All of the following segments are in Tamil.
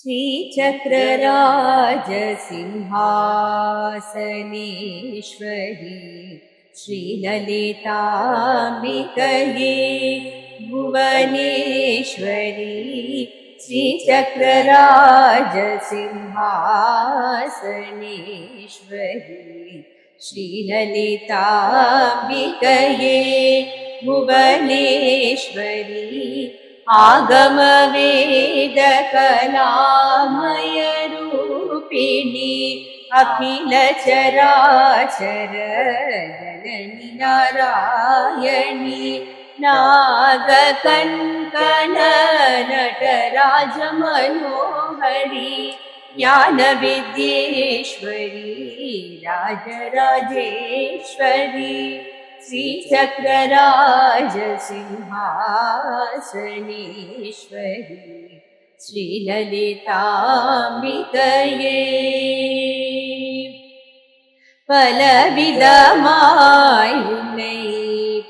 श्रीचक्रराजसिंहासनेश्वरी श्रीललिताम्बिकये भुवनेश्वरी श्रीचक्रराजसिंहासनेश्वरी श्रीललिताम्बिकये भुवनेश्वरी आगमवेदकलामयरूपिणी अखिलचराचर जननि नारायणी नागकङ्कण नटराजमनोहरी ज्ञानविद्येश्वरी राजराजेश्वरी श्रीचक्रराजसिंहाश्वरी श्रीललिताम्बिकये पलविदमायुनै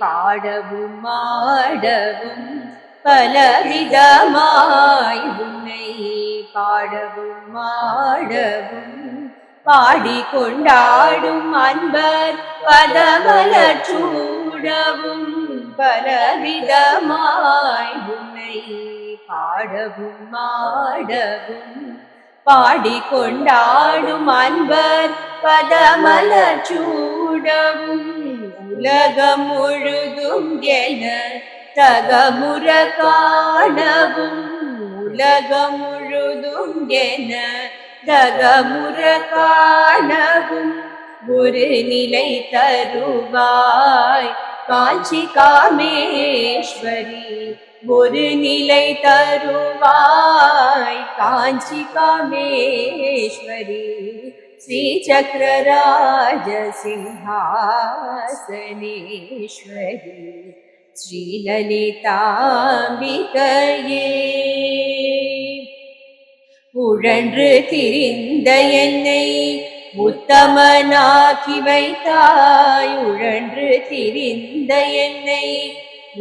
पाडवुं माडवुं पलविदमायुनै पाडवुं पाडु பாடி கொண்டாடும் அன்பர் அன்பர் பதமலச்சூடவும் பலவிதமாய் உன்னை பாடவும் ஆடவும். பாடிக்கொண்டாடும் அன்பர் பதமலச்சூடவும் உலகம் முழுதும் என தகமுற காணவும். உலகம் முழுதும் என தகமுற காணவும் ஒரு நிலை தருவாய் காஞ்சி காமேஸ்வரி ஒரு நிலை தருவாய் காஞ்சி காமேஸ்வரி ஸ்ரீ சக்கரராஜ சிம்ஹாசனேஸ்வரி ஸ்ரீலலிதாம்பிகையே உழன்று திரிந்த என்னை உத்தமனாக்கி வைத்தாய். உழன்று திரிந்த என்னை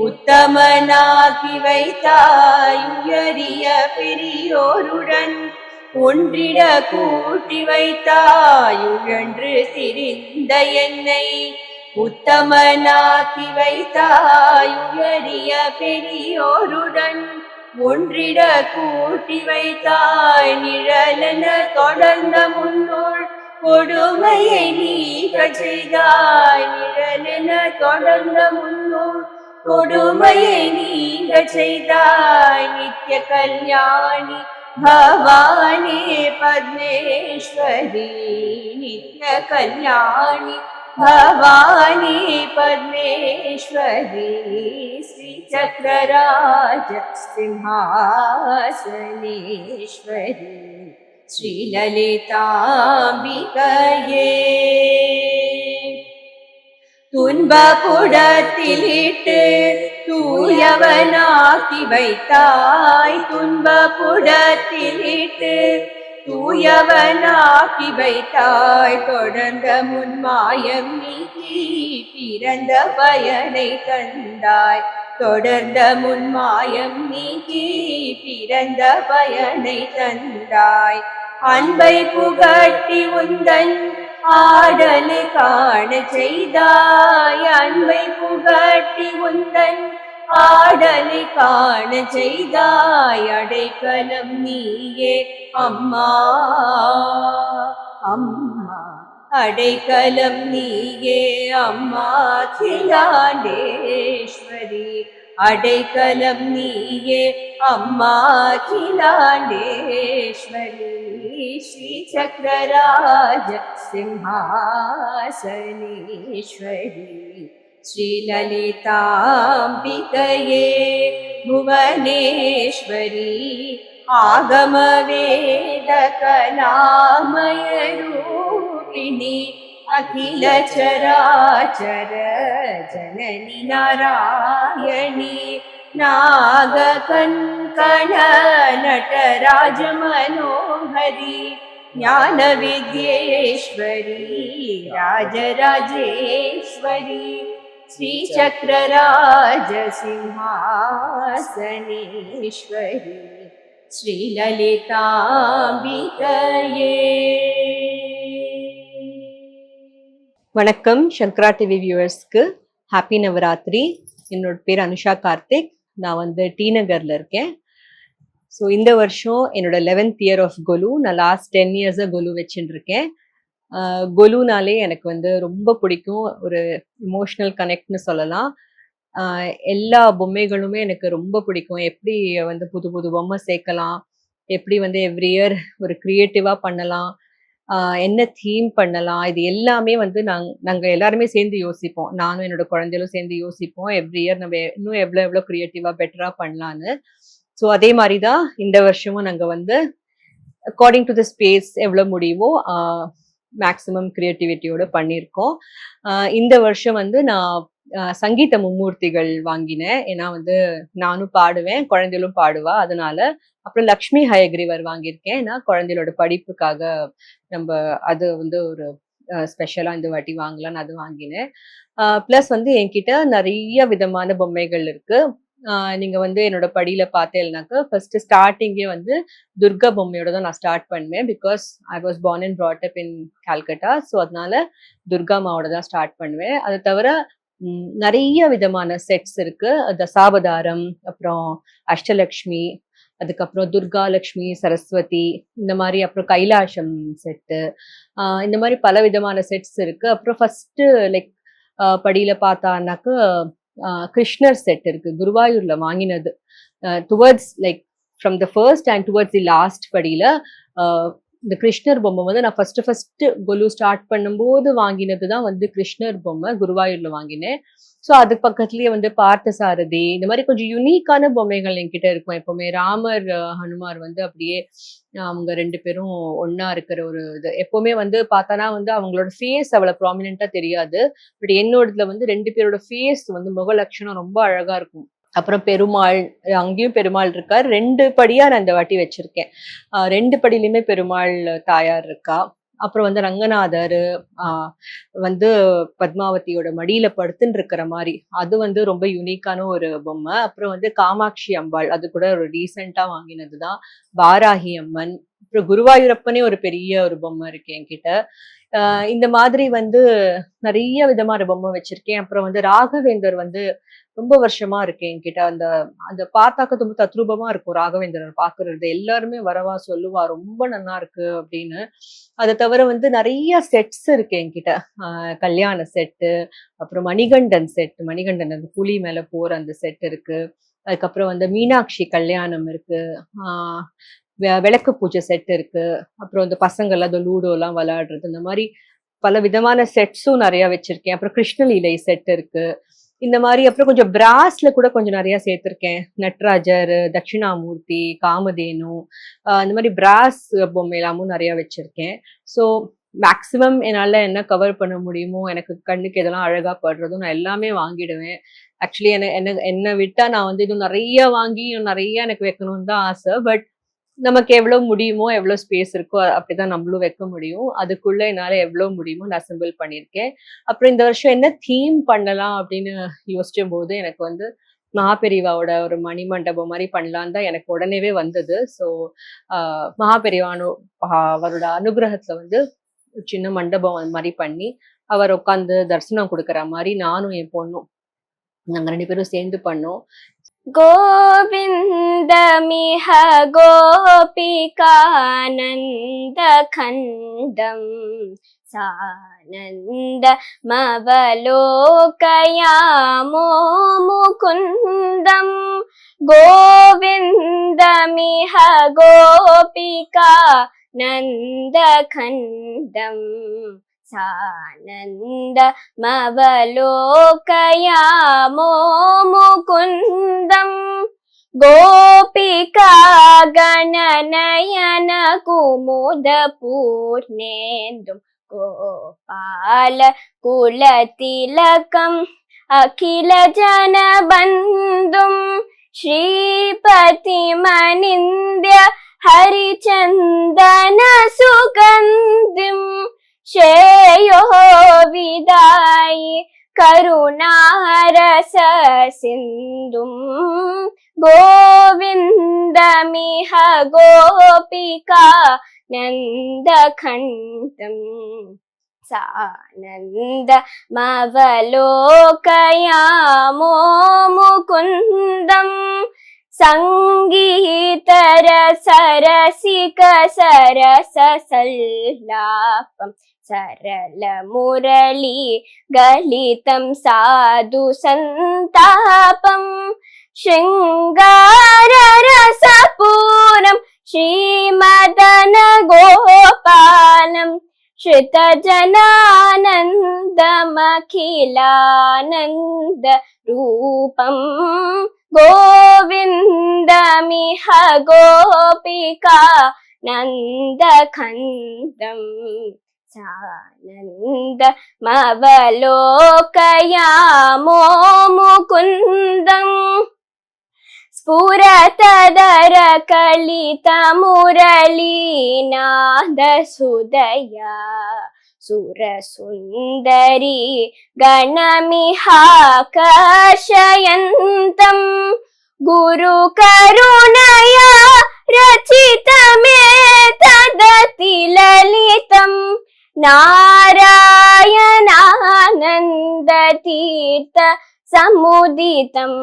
உத்தமனாக்கி வைத்தாய். உயரிய பெரியோருடன் ஒன்றிட கூட்டி வைத்தாய். உழன்று திரிந்த என்னை உத்தமனாக்கி வைத்தாய். உயரிய பெரியோருடன் ஒன்றிட கூட்டி வைத்தாய் நிழலென தொடர்ந்த முன்னோள். கொடுமையை நீக்க செய்தாய் நிழலென தொடர்ந்த முன்னோள். கொடுமையை நீங்க செய்தாய் நித்ய கல்யாணி பவானி பத்மேஸ்வரி நித்ய கல்யாணி. भवानी पद्मेश्वरी श्रीचक्रराज सिंहासनेश्वरी श्रीललिताम्बिकये துன்பப்புடத்திலிட்டு தூயவனாக்கி வைத்தாய் துன்பப்புடத்திலிட்டு தூயவனாக்கி வைத்தாய். தொடர்ந்த முன்மாயம் நீக்கி பிறந்த பயனை கண்டாய் தொடர்ந்த முன்மாயம் நீக்கி பிறந்த பயனை தந்தாய். அன்பை புகட்டி உந்தன் ஆடலை காண செய்தாய். அன்பை புகட்டி உந்தன் பாடலை காண செய்தாய் அடைக்கலம் நீயே. அம்மா அம்மா அடைக்கலம் நீயே. அம்மா கிலாண்டேஸ்வரி அடைக்கலம் நீயே. அம்மா கிலாண்டேஸ்வரி ஸ்ரீ சக்கரராஜ சிம்ஹாசனேஸ்வரி श्रीललिताम्बिकये भुवनेश्वरी आगमवेदकलामयरूपिणि अखिलचराचर जननि नारायणी नागकङ्कण नटराजमनोहरी ज्ञानविद्येश्वरी राजराजेश्वरी श्रीचक्रराजसिंहासनेश्वरी ஸ்ரீலலிதாம்பிகையே வணக்கம் சங்கரா டிவி வியூவர்ஸ்க்கு ஹாப்பி நவராத்திரி என்னோட பேர் அனுஷா கார்த்திக் நான் வந்து டி நகர்ல இருக்கேன் ஸோ இந்த வருஷம் என்னோட லெவன்த் இயர் ஆஃப் கொலு நான் லாஸ்ட் டென் இயர்ஸாக கொலு வச்சுட்டு இருக்கேன் ஆஹ் கொலுனாலே எனக்கு வந்து ரொம்ப பிடிக்கும். ஒரு இமோஷ்னல் கனெக்ட்னு சொல்லலாம். எல்லா பொம்மைகளுமே எனக்கு ரொம்ப பிடிக்கும். எப்படி வந்து புது புது பொம்மை சேர்க்கலாம் எப்படி வந்து எவ்ரி இயர் ஒரு க்ரியேட்டிவாக பண்ணலாம் என்ன தீம் பண்ணலாம் இது எல்லாமே வந்து நாங் நாங்கள் எல்லாருமே சேர்ந்து யோசிப்போம். நானும் என்னோட குழந்தைகளும் சேர்ந்து யோசிப்போம். எவ்ரி இயர் நம்ம இன்னும் எவ்வளோ எவ்வளோ க்ரியேட்டிவாக பெட்டராக பண்ணலான்னு ஸோ அதே மாதிரி தான் இந்த வருஷமும் நாங்கள் வந்து அக்கார்டிங் டு த ஸ்பேஸ் எவ்வளோ முடியுமோ மேக்ஸிமம் க்ரியேட்டிவிட்டியோட பண்ணியிருக்கோம். இந்த வருஷம் வந்து நான் சங்கீத மும்மூர்த்திகள் வாங்கினேன். ஏன்னா வந்து நானும் பாடுவேன் குழந்தைகளும் பாடுவா. அதனால அப்புறம் லக்ஷ்மி ஹயக்ரிவர் வாங்கியிருக்கேன். நான் குழந்தைகளோட படிப்புக்காக நம்ம அது வந்து ஒரு ஸ்பெஷலாக இந்த வாட்டி வாங்கலாம்னு அது வாங்கினேன். ப்ளஸ் வந்து என்கிட்ட நிறைய விதமான பொம்மைகள் இருக்குது நீங்க வந்து என்னோட படியில பார்த்தேன்னாக்கா ஃபர்ஸ்ட் ஸ்டார்டிங்கே வந்து துர்கா பொம்மையோட தான் நான் ஸ்டார்ட் பண்ணுவேன். Because I was born and brought up in Calcutta so அதனால துர்கா மாவோட தான் ஸ்டார்ட் பண்ணுவேன். அதை தவிர நிறைய விதமான செட்ஸ் இருக்கு. தசாவதாரம் அப்புறம் அஷ்டலக்ஷ்மி அதுக்கப்புறம் துர்கா லக்ஷ்மி சரஸ்வதி இந்த மாதிரி அப்புறம் கைலாசம் செட்டு இந்த மாதிரி பல விதமான செட்ஸ் இருக்கு. அப்புறம் ஃபர்ஸ்ட் லைக் படியில பார்த்தானாக்கா கிருஷ்ணர் செட் இருக்கு குருவாயூர்ல வாங்கினது. Towards like from the first and towards the last படியில இந்த கிருஷ்ணர் பொம்மை வந்து நான் ஃபர்ஸ்ட் ஃபர்ஸ்ட் கொலு ஸ்டார்ட் பண்ணும்போது வாங்கினது தான் வந்து கிருஷ்ணர் பொம்மை குருவாயூர்ல வாங்கினேன். ஸோ அது பக்கத்துலயே வந்து பார்த்த சாரதி இந்த மாதிரி கொஞ்சம் யூனிக்கான பொம்மைகள் என்கிட்ட இருக்கும். எப்பவுமே ராமர் ஹனுமார் வந்து அப்படியே அவங்க ரெண்டு பேரும் ஒன்னா இருக்கிற ஒரு இது. எப்பவுமே வந்து பார்த்தானா வந்து அவங்களோட ஃபேஸ் அவ்வளவு ப்ராமினெண்டா தெரியாது. பட் என்னோடதுல வந்து ரெண்டு பேரோட ஃபேஸ் வந்து முக லட்சணம் ரொம்ப அழகா இருக்கும். அப்புறம் பெருமாள் அங்கேயும் பெருமாள் இருக்கார். ரெண்டு படியா நான் இந்த வாட்டி வச்சிருக்கேன். ரெண்டு படியிலுமே பெருமாள் தாயார் இருக்கா. அப்புறம் வந்து ரங்கநாதர் வந்து பத்மாவதியோட மடியில படுத்துன்னு இருக்கிற மாதிரி. அது வந்து ரொம்ப யூனிக்கான ஒரு பொம்மை. அப்புறம் வந்து காமாட்சி அம்பாள் அது கூட ஒரு ரீசெண்டா வாங்கினது தான் வாராகி அம்மன் அப்புறம் குருவாயூரப்பனே ஒரு பெரிய ஒரு பொம்மை இருக்கு என்கிட்ட. ஆஹ் இந்த மாதிரி வந்து நிறைய விதமான பொம்மை வச்சிருக்கேன். அப்புறம் வந்து ராகவேந்தர் வந்து ரொம்ப வருஷமா இருக்கு என்கிட்ட. அந்த அந்த பார்த்தாக்க ரொம்ப தத்ரூபமா இருக்கும் ராகவேந்திரன் பாக்குறது. எல்லாருமே வரவா சொல்லுவா ரொம்ப நல்லா இருக்கு அப்படின்னு. அதை தவிர வந்து நிறைய செட்ஸ் இருக்கு என்கிட்ட. ஆஹ் கல்யாண செட்டு அப்புறம் மணிகண்டன் செட் மணிகண்டன் அந்த புலி மேல போற அந்த செட் இருக்கு. அதுக்கப்புறம் வந்து மீனாட்சி கல்யாணம் இருக்கு. ஆஹ் விளக்கு பூஜை செட் இருக்கு. அப்புறம் இந்த பசங்கள் அந்த லூடோலாம் விளையாடுறது இந்த மாதிரி பல விதமான செட்ஸும் நிறைய வச்சிருக்கேன். அப்புறம் கிருஷ்ணலீலை செட் இருக்கு. இந்த மாதிரி அப்புறம் கொஞ்சம் பிராஸ்ல கூட கொஞ்சம் நிறைய சேர்த்திருக்கேன். நட்ராஜர் தட்சிணாமூர்த்தி காமதேனு இந்த மாதிரி பிராஸ் பொம்மை எல்லாமும் நிறைய வச்சிருக்கேன். ஸோ மேக்ஸிமம் என்னால் என்ன கவர் பண்ண முடியுமோ எனக்கு கண்ணுக்கு எதெல்லாம் அழகாக படுறதும் நான் எல்லாமே வாங்கிடுவேன். ஆக்சுவலி என்ன என்ன என்னை விட்டால் நான் வந்து இன்னும் நிறைய வாங்கி இன்னும் நிறைய எனக்கு வைக்கணும்னு தான் ஆசை. பட் நமக்கு எவ்வளோ முடியுமோ எவ்வளோ ஸ்பேஸ் இருக்கோ அப்படிதான் நம்மளும் வைக்க முடியும். அதுக்குள்ள என்னால் எவ்வளோ முடியுமோ நான் அசம்பிள் பண்ணியிருக்கேன். அப்புறம் இந்த வருஷம் என்ன தீம் பண்ணலாம் அப்படின்னு யோசிச்ச போது எனக்கு வந்து மகாபெரிவாவோட ஒரு மணி மண்டபம் மாதிரி பண்ணலான்னு தான் எனக்கு உடனேவே வந்தது. ஸோ மகாபெரிவானு அவரோட அனுகிரகத்தில் வந்து சின்ன மண்டபம் அது மாதிரி பண்ணி அவர் உட்காந்து தரிசனம் கொடுக்குற மாதிரி நானும் என் பொண்ணும் நாங்கள் ரெண்டு பேரும் சேர்ந்து பண்ணோம். गोविन्दमिह गोपिकानन्दखण्डम् सानन्दमवलोकयामो मुकुन्दम् गोविन्दमिह गोपिका नन्दखण्डम् सानन्दमवलोकयामो मुकुन्दम् ഗോപിക ഗണനയന കുമുദ കുമുദപൂർണേന്ദും ഗോപാല കുലതിലകം അഖില ജനബന്ധും ശ്രീപതിമനിന്ദ്യ ഹരിചന്ദന സുഗന്ധിം ശേയോ വിദായി കരുണാരസ സിന്ധും ഗോവിന്ദമിഹ ഗോപിക നന്ദഖണ്ഡം സാനന്ദമവലോകയാമോ സംഗീതര സരസിക സരസ സല്ലാപം സരള മുരളി ഗലിതം സാധു സന്താപം ശൃംഗാരസപൂരം ശ്രീമദന ഗോപാലം श्रितजनानन्दमखिलानन्द रूपं गोविन्दमिह गोपिका नन्दखन्दम् सानन्दमवलोकयामो मुकुन्दम् ಪುರತದರ ಕಲಿತ ಮುರಳೀನಾದ ಸುದಯ ಸುರಸುಂದರಿ ಗಣಮಿಹಾಕರ್ಷಯಂತಂ ಗುರು ಕರುಣಯ ರಚಿತ ಮೇ ತದತಿ ಲಲಿತಂ ನಾರಾಯಣಾನಂದ ತೀರ್ಥ సముదితం.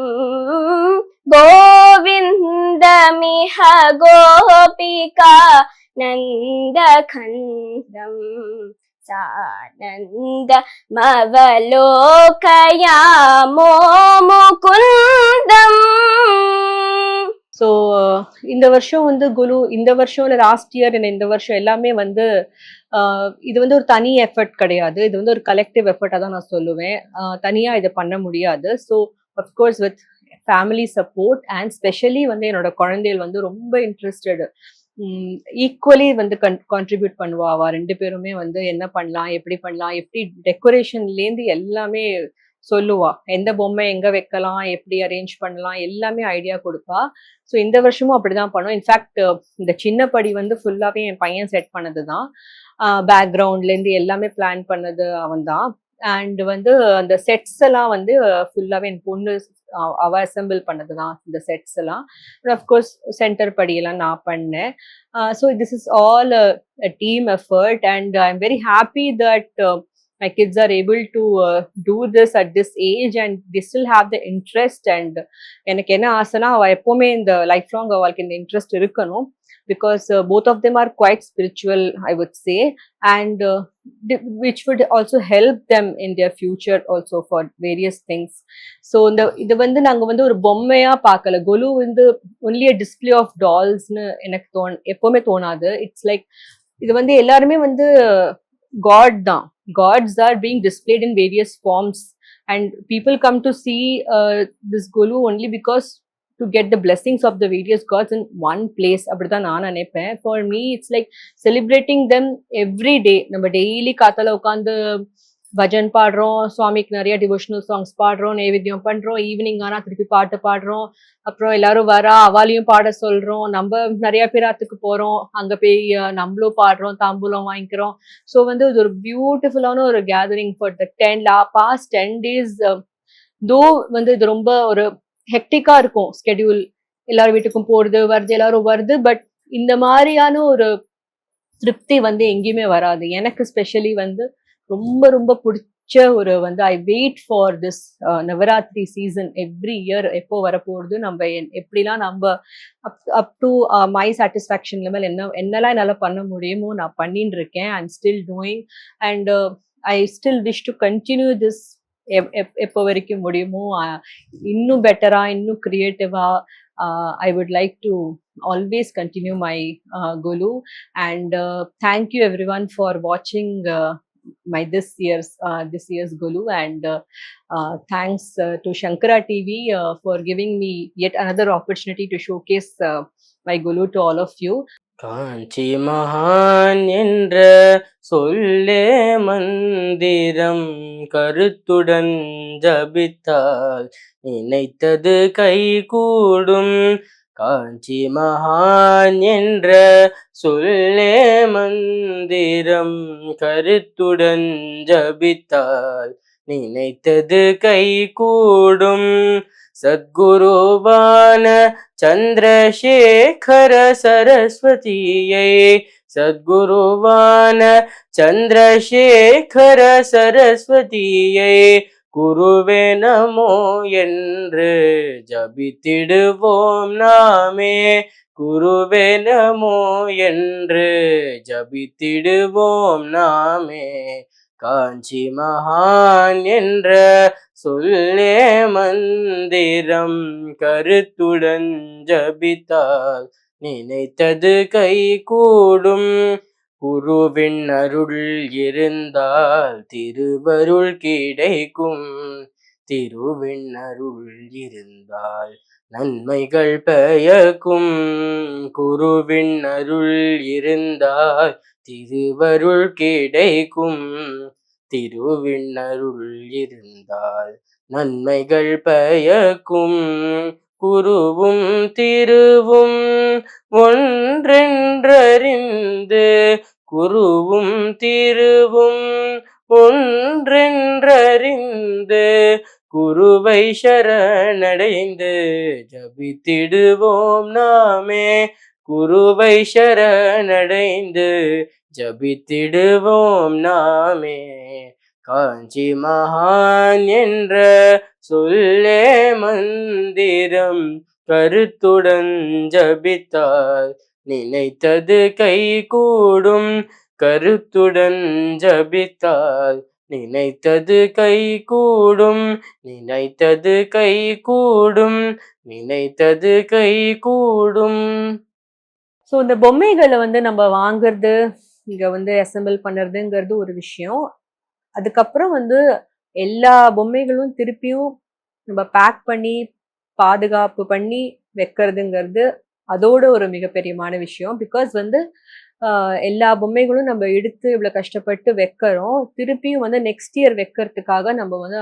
గోవిందమిహ గోపికా నందఖండం. సానందమవలోకయామో ముకుందం ஸோ uh, இந்த வருஷம் வந்து குரு இந்த வருஷம் இல்லை லாஸ்ட் இயர் இந்த வருஷம் எல்லாமே வந்து uh, இது வந்து ஒரு தனி எஃபர்ட் கிடையாது. இது வந்து ஒரு கலெக்டிவ் எஃபர்ட்டாக தான் நான் சொல்லுவேன். Uh, தனியாக இதை பண்ண முடியாது. So of course with family support and specially வந்து என்னோட குழந்தைகள் வந்து ரொம்ப இன்ட்ரெஸ்டடு ஈக்குவலி வந்து கன் கான்ட்ரிபியூட் பண்ணுவா. அவள் ரெண்டு பேருமே வந்து என்ன பண்ணலாம் எப்படி பண்ணலாம் எப்படி டெக்கரேஷன்லேருந்து எல்லாமே சொல்லுவா. எந்த பொம்மை எங்க வைக்கலாம் எப்படி அரேஞ்ச் பண்ணலாம் எல்லாமே ஐடியா கொடுப்பா. ஸோ இந்த வருஷமும் அப்படிதான் பண்ணோம். இன்ஃபேக்ட் இந்த சின்ன படி வந்து ஃபுல்லாவே என் பையன் செட் பண்ணது தான் பேக்ரவுண்ட்லேருந்து எல்லாமே பிளான் பண்ணது அவன் தான் அண்ட் வந்து அந்த செட்ஸ் எல்லாம் வந்து ஃபுல்லாவே என் பொண்ணு அவ அசம்பிள் பண்ணது தான் இந்த செட்ஸ் எல்லாம். அஃப்கோர்ஸ் சென்டர் படியெல்லாம் நான் பண்ணேன். So this is all team effort and I am very happy that my kids are able to uh, do this at this age and they still have the interest and எனக்கு என்ன ஆசைனா அவள் எப்போவுமே இந்த லைஃப் லாங் அவளுக்கு இந்த இன்ட்ரெஸ்ட் இருக்கணும். Because both of them are quite spiritual I would say and which would also help them in their future also for various things so இந்த இது வந்து நாங்கள் வந்து ஒரு பொம்மையாக பார்க்கல. கொலு வந்து ஒன்லி அ டிஸ்பிளே ஆஃப் டால்ஸ்னு எனக்கு தோணு எப்போவுமே தோணாது. இட்ஸ் லைக் இது வந்து எல்லாருமே வந்து காட் தான். gods are being displayed in various forms and people come to see uh, this golu only because to get the blessings of the various gods in one place அப்படிதான் நான் நினைப்பேன் for me it's like celebrating them every day நம்ம டெய்லி காத்தால உட்காந்து bhajan பாடுறோம் சுவாமிக்கு நிறைய டிவோஷனல் சாங்ஸ் பாடுறோம் நைவேத்தியம் பண்றோம் ஈவினிங் ஆனால் திருப்பி பாட்டு பாடுறோம். அப்புறம் எல்லாரும் வரா அவாலையும் பாட சொல்றோம். நம்ம நிறைய பேராத்துக்கு போறோம். அங்க போய் நம்மளும் பாடுறோம் தாம்பூலம் வாங்கிக்கிறோம். ஸோ வந்து இது ஒரு பியூட்டிஃபுல்லான ஒரு கேதரிங் ஃபார் த டென் லா பாஸ்ட் டென் டேஸ் தோ வந்து இது ரொம்ப ஒரு ஹெக்டிக்கா இருக்கும் ஸ்கெடியூல் எல்லார் வீட்டுக்கும் போறது வருது எல்லாரும் வருது பட் இந்த மாதிரியான ஒரு திருப்தி வந்து எங்கேயுமே வராது. எனக்கு ஸ்பெஷலி வந்து ரொம்ப ரொம்ப பிடிச்ச ஒரு வந்து I wait for this Navratri season every year எப்போ வரப்போகுது நம்ம எப்படிலாம் நம்ம up up to my satisfaction level என்ன என்னெல்லாம் என்னால் பண்ண முடியுமோ நான் பண்ணின்னு இருக்கேன். I'm still doing and I still wish to continue this எப்போ வரைக்கும் முடியுமோ இன்னும் பெட்டரா இன்னும் கிரியேட்டிவா I would like to always continue my Golu and thank you everyone for வாட்சிங் my this year's uh, this year's Gulu, and uh, uh, thanks uh, to Shankara TV uh, for giving me yet another opportunity to showcase uh, my Gulu to all of you. Kanchi மகான் என்ற சொல்லே மந்திரம் கருத்துடன் ஜபித்தால் நினைத்தது கைகூடும் காஞ்சி மகான் என்ற சொல்லே மந்திரம் கருத்துடன் ஜபித்தால் நினைத்தது கை கூடும் சத்குருவான சந்திரசேகர சரஸ்வதியை சத்குருவான சந்திரசேகர சரஸ்வதியை குருவே நமோ என்று ஜபித்திடுவோம் நாமே. குருவே நமோ என்று ஜபித்திடுவோம் நாமே. காஞ்சி மகான் என்ற சொல்லே மந்திரம் கருத்துடன் ஜபித்தால் நினைத்தது கை கூடும் குருவின் அருள் இருந்தால் திருவருள் கிடைக்கும். திருவின் அருள் இருந்தால் நன்மைகள் பயக்கும் குருவின் அருள் இருந்தால் திருவருள் கிடைக்கும். திருவின் அருள் இருந்தால் நன்மைகள் பயக்கும் குருவும் திருவும் ஒன்றென்றறிந்து குருவும் திருவும் ஒன்றென்றறிந்து குருவை சரணடைந்து ஜபித்திடுவோம் நாமே. குருவை சரணடைந்து ஜபித்திடுவோம் நாமே. காஞ்சி மகான் என்ற சொல்லே மந்திரம் கருத்துடன் ஜபித்தால் நினைத்தது கை கூடும் கருத்துடன் ஜபித்தால் நினைத்தது கை கூடும் நினைத்தது கை கூடும் நினைத்தது கை கூடும் ஸோ இந்த பொம்மைகளை வந்து நம்ம வாங்குறது இங்க வந்து அசம்பிள் பண்ணுறதுங்கிறது ஒரு விஷயம். அதுக்கப்புறம் வந்து எல்லா பொம்மைகளும் திருப்பியும் நம்ம பேக் பண்ணி பாதுகாப்பு பண்ணி வைக்கிறதுங்கிறது அதோட ஒரு மிகப்பெரியமான விஷயம். பிகாஸ் வந்து எல்லா பொம்மைகளும் நம்ம எடுத்து இவ்வளோ கஷ்டப்பட்டு வைக்கிறோம். திருப்பியும் வந்து நெக்ஸ்ட் இயர் வைக்கிறதுக்காக நம்ம வந்து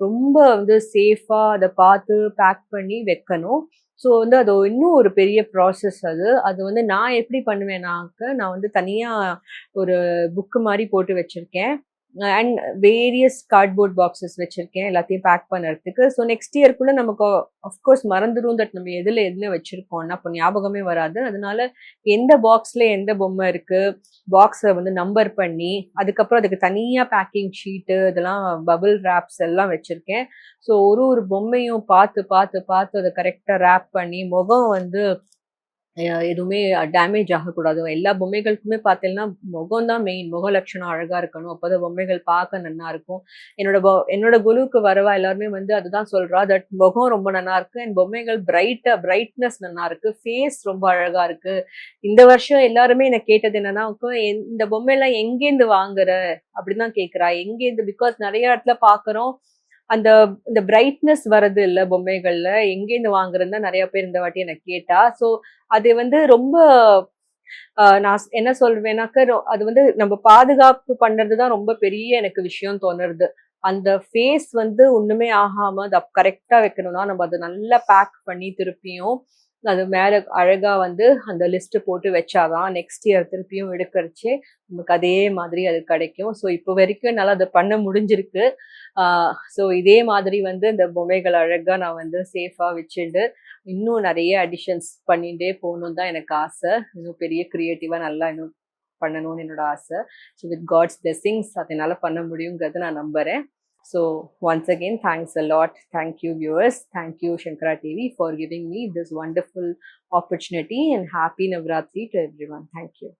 ரொம்ப வந்து சேஃபாக அதை பார்த்து பேக் பண்ணி வைக்கணும். ஸோ வந்து அது இன்னும் ஒரு பெரிய ப்ராசஸ் அது. அது வந்து நான் எப்படி பண்ணுவேனாக்க நான் வந்து தனியாக ஒரு புக்கு மாதிரி போட்டு வச்சுருக்கேன். அண்ட் வேரியஸ் கார்ட்போர்ட் பாக்ஸஸ் வச்சுருக்கேன் எல்லாத்தையும் பேக் பண்ணுறதுக்கு ஸோ நெக்ஸ்ட் இயர்க்குள்ளே நமக்கு அஃப்கோர்ஸ் மறந்துடும் தட் நம்ம எதில் எதில் வச்சுருக்கோம்னா அப்போ ஞாபகமே வராது. அதனால எந்த பாக்ஸில் எந்த பொம்மை இருக்குது பாக்ஸை வந்து நம்பர் பண்ணி அதுக்கப்புறம் அதுக்கு தனியாக பேக்கிங் ஷீட்டு இதெல்லாம் பபிள் ரேப்ஸ் எல்லாம் வச்சுருக்கேன். ஸோ ஒரு ஒரு பொம்மையும் பார்த்து பார்த்து பார்த்து அதை கரெக்டாக ரேப் பண்ணி முகம் வந்து எதுவுமே டேமேஜ் ஆகக்கூடாது. எல்லா பொம்மைகளுக்குமே பார்த்தீங்கன்னா முகம் தான் மெயின் முக லட்சணம் அழகாக இருக்கணும். அப்போதான் பொம்மைகள் பார்க்க நல்லா இருக்கும். என்னோட என்னோட குழுவுக்கு வரவா எல்லாருமே வந்து அதுதான் சொல்றா. தட் முகம் ரொம்ப நல்லா இருக்கு. அண்ட் பொம்மைகள் பிரைட்டா பிரைட்னஸ் நல்லா இருக்கு. ஃபேஸ் ரொம்ப அழகா இருக்கு. இந்த வருஷம் எல்லாருமே என்ன கேட்டது என்னன்னா "அக்கா, எந்த- இந்த பொம்மையெல்லாம் எங்கேருந்து வாங்குற? அப்படின்னு தான் கேட்குறா எங்கேருந்து? பிகாஸ் நிறைய இடத்துல பார்க்குறோம் அந்த இந்த பிரைட்னஸ் வரது இல்லை பொம்மைகள்ல எங்கேருந்து வாங்குறதுன்னு நிறைய பேர் இந்த வாட்டி எனக்கு கேட்டா. ஸோ அது வந்து ரொம்ப நான் என்ன சொல்வேனாக்க அது வந்து நம்ம பாதுகாப்பு பண்றது தான் ரொம்ப பெரிய எனக்கு விஷயம் தோணுறது. அந்த ஃபேஸ் வந்து ஒண்ணுமே ஆகாம அதை கரெக்டா வைக்கணும்னா நம்ம அதை நல்லா பேக் பண்ணி திருப்பியும் அது மேலே அழகாக வந்து அந்த லிஸ்ட்டு போட்டு வச்சாதான் நெக்ஸ்ட் இயர் திருப்பியும் எடுக்கிறச்சு நமக்கு அதே மாதிரி அது கிடைக்கும். ஸோ இப்போ வரைக்கும் என்னால் அதை பண்ண முடிஞ்சிருக்கு. ஸோ இதே மாதிரி வந்து இந்த பொம்மைகள் அழகாக நான் வந்து சேஃபாக வச்சுட்டு இன்னும் நிறைய அடிஷன்ஸ் பண்ணிகிட்டே போகணுன்னு தான் எனக்கு ஆசை. இன்னும் பெரிய க்ரியேட்டிவாக நல்லா இன்னும் பண்ணணும்னு என்னோட ஆசை. ஸோ வித் காட்ஸ் பிளெஸ்ஸிங்ஸ் அதனால் பண்ண முடியுங்கிறத நான் நம்புகிறேன் So once again, thanks a lot. Thank you, viewers. Thank you, Shankara TV, for giving me this wonderful opportunity and happy Navratri to everyone. Thank you.